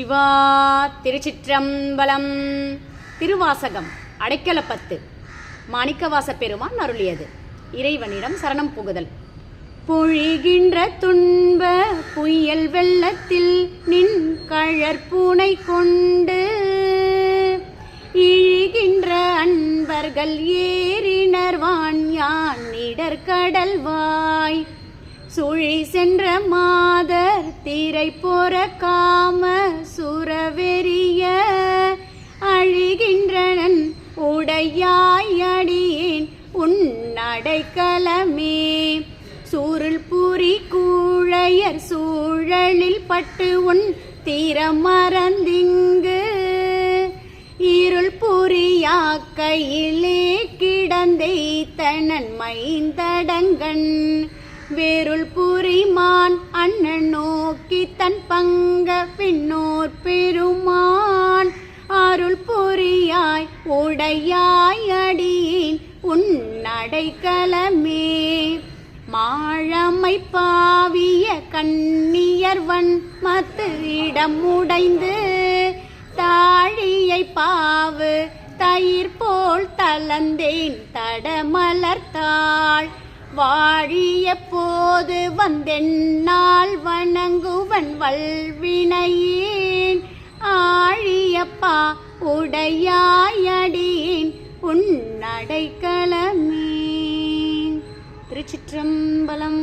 சிவா திருச்சிற்றம்பலம். திருவாசகம் அடைக்கலப்பத்து. மாணிக்கவாச பெருமான் அருளியது. இறைவனிடம் சரணம் புகுதல். பொழிகின்ற துன்ப புயல் வெள்ளத்தில் நின் கழற்பூனை கொண்டு இழிகின்ற அன்பர்கள் ஏறினர் வான் யான் இடர்கடல் வாய். சுழி சென்ற மாதர் திரை போற காம உடையாய் அடியேன் உன்னடைக்கலமே சூருள் புரி கூழையர் சூழலில் பட்டு உன் தீரம் மறந்திங்கு இருள் புரியாக்கையிலே கிடந்தைத்தனன் மைந்தடங்கன். வேருள் புரிமான் அண்ணன் நோக்கி தன் பங்க பின்னோர் பெருமான். பொறியாய் உடையாய் அடியேன். உன்னடைக்கலமே மாழமை பாவிய கண்ணியர்வன் மத்து இடம் உடைந்து தாழியை பாவு தயிர் போல் தளந்தேன் தடமலர்த்தாள் வாழிய போது வந்தென்னால் வணங்குவன் வல்வினையேன். ஆழியப்பா உடையாயடியின் உன்னடைக்கலமே திருச்சிற்றம்பலம்